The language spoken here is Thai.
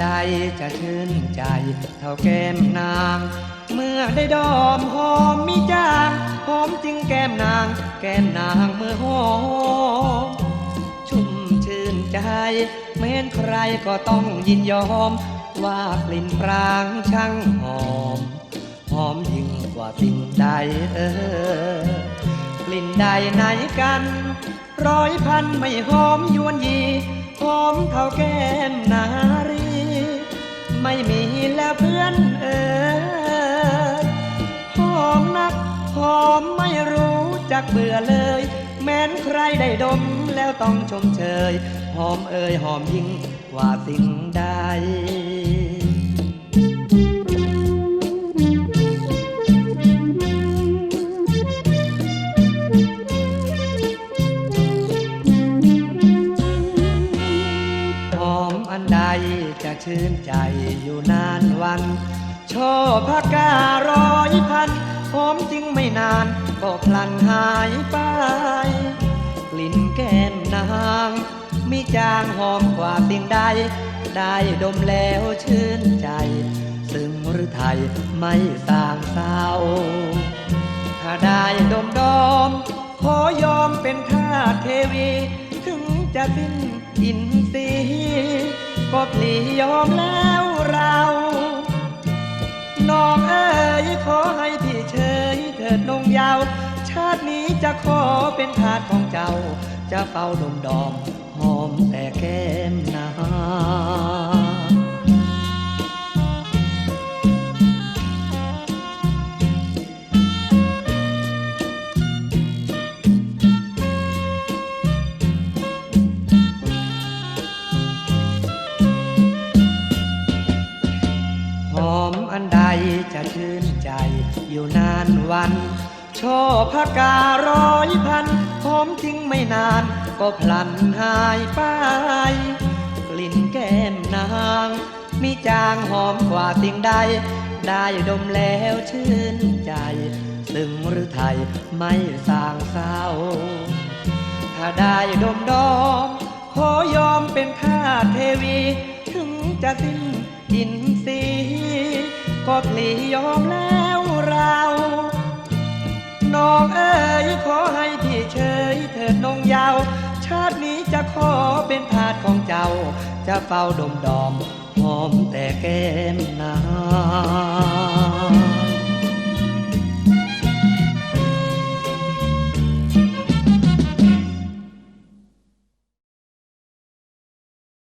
ใดจะชื่นใจเท่าแก้มนาง เมื่อได้ดอมหอมมีจางหอมจริงแก้มนาง แก้มนางเมื่อหอม ชุ่มชื่นใจแม้นใครก็ต้องยินยอม ว่ากลิ่นปรางช่างหอม หอมยิ่งกว่าสิ่งใดเออกลิ่นใดไหนกัน ร้อยพันไม่หอมยวนยีหอมเท่าแก้มนารี ไม่มีแล้วเพื่อนเออหอมนักหอมไม่รู้จักเบื่อเลย แม้นใครได้ดมแล้วต้องชมเชย หอมเอ่ยหอมยิ่งกว่าสิ่งใด อันใดจะชื่นใจอยู่นานวันช่อพักการ้อยพันหอมจริงไม่นานก็พลันหายไป กลิ่นแก้มนางมีจางหอมกว่าสิ่งใด ได้ดมแล้วชื่นใจ ซึ่งหรือไทยไม่สร้างเศร้า ถ้าได้ดมดอม ขอยอมเป็นทาสเทวี ถึงจะสิ้นอินทรีย์ ก็พลียอมแล้วเรา น้องเอ๋ยขอให้พี่เฉยเถิดนงยาว ชาตินี้จะขอเป็นทาสของเจ้า จะเฝ้าดมดอมหอมแต่แก้มนา จะชื่นใจอยู่นานวันช่อพักการ้อยพันหอมจริงไม่นานก็พลันหายไป กลิ่นแก้มนางมีจางหอมกว่าสิ่งใด ได้ดมแล้วชื่นใจ ซึ่งหรือไทยไม่สร้างเศร้า ถ้าได้ดมดอม ขอยอมเป็นทาเทวี ถึงจะสิ้นอิน ก็พลียอมแล้วเรา น้องเอ๋ยขอให้พี่เฉยเถิดนงยาว ชาตินี้จะขอเป็นทาสของเจ้า จะเฝ้าดมดอมหอมแต่แก้มนาง